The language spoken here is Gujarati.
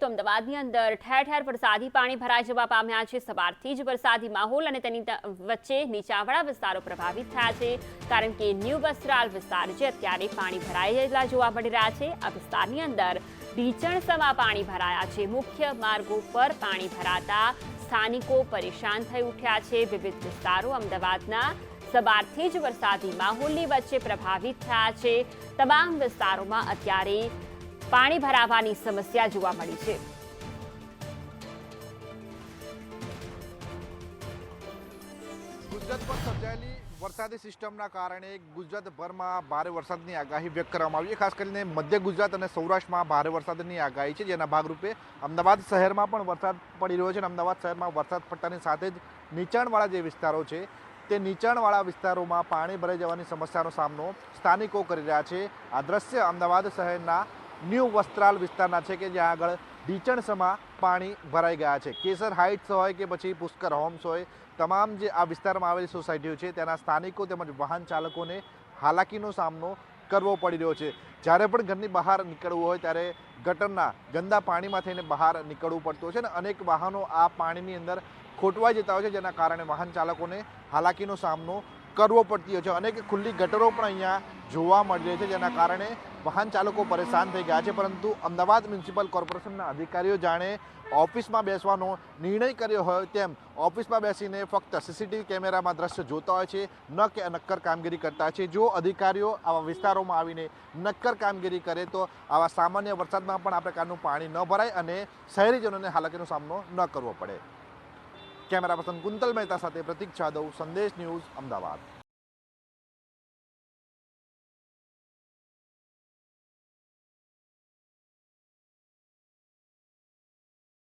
તો અમદાવાદની અંદર ઠેર ઠેર વરસાદી પાણી ભરાઈ જવા પામ્યા છે. સવારથી જ વરસાદી માહોલ અને તેની વચ્ચે નીચાવાળા વિસ્તારો પ્રભાવિત થયા છે. કારણ કે ન્યૂ વસ્ત્રાલ વિસ્તાર જે અત્યારે પાણી ભરાયેલા જોવા મળી રહ્યા છે. આ વિસ્તારની અંદર ઢીચણસમાં પાણી ભરાયા છે. મુખ્ય માર્ગો પર પાણી ભરાતા સ્થાનિકો પરેશાન થઈ ઉઠ્યા છે. વિવિધ વિસ્તારો અમદાવાદના સવારથી જ વરસાદી માહોલની વચ્ચે પ્રભાવિત થયા છે. તમામ વિસ્તારોમાં અત્યારે પાણી ભરાવાની સમસ્યા જોવા મળી છે. ગુજરાત પર સર્જાયેલી વરસાદી સિસ્ટમના કારણે ગુજરાતભરમાં ભારે વરસાદની આગાહી વ્યક્ત કરવામાં આવી છે. ખાસ કરીને મધ્ય ગુજરાત અને સૌરાષ્ટ્રમાં ભારે વરસાદની આગાહી છે, જેના ભાગરૂપે અમદાવાદ શહેરમાં પણ વરસાદ પડી રહ્યો છે અને અમદાવાદ શહેરમાં વરસાદ પડતાની સાથે જ નીચાણવાળા જે વિસ્તારો છે, તે નીચાણવાળા વિસ્તારોમાં પાણી ભરાઈ જવાની સમસ્યાનો સામનો સ્થાનિકો કરી રહ્યા છે. આ દ્રશ્ય અમદાવાદ શહેરના ન્યૂ વસ્ત્રાલ વિસ્તારના છે કે જ્યાં આગળ ઢીચણસમાં પાણી ભરાઈ ગયા છે. કેસર હાઇટ્સ હોય કે પછી પુષ્કર હોમ્સ હોય, તમામ જે આ વિસ્તારમાં આવેલી સોસાયટીઓ છે, તેના સ્થાનિકો તેમજ વાહન ચાલકોને હાલાકીનો સામનો કરવો પડી રહ્યો છે. જ્યારે પણ ઘરની બહાર નીકળવું હોય, ત્યારે ગટરના ગંદા પાણીમાં થઈને બહાર નીકળવું પડતું છે અને અનેક વાહનો આ પાણીની અંદર ખોટવાઈ જતા હોય છે, જેના કારણે વાહન ચાલકોને હાલાકીનો સામનો કરવો પડતી હોય છે. અનેક ખુલ્લી ગટરો પણ અહીંયા જોવા મળી રહી છે, જેના કારણે વાહન ચાલકો પરેશાન થઈ ગયા છે. પરંતુ અમદાવાદ મ્યુનિસિપલ કોર્પોરેશનના અધિકારીઓ જાણે ઓફિસમાં બેસવાનો નિર્ણય કર્યો હોય તેમ ઓફિસમાં બેસીને ફક્ત સીસીટીવી કેમેરામાં દ્રશ્ય જોતા હોય છે, ન કે નક્કર કામગીરી કરતા છે. જો અધિકારીઓ આવા વિસ્તારોમાં આવીને નક્કર કામગીરી કરે, તો આવા સામાન્ય વરસાદમાં પણ આ પ્રકારનું પાણી ન ભરાય અને શહેરીજનોને હાલાકીનો સામનો ન કરવો પડે. કેમેરા પર્સન કુંતલ મહેતા સાથે પ્રતિક જાદવ સંદેશ ન્યૂઝ અમદાવાદ.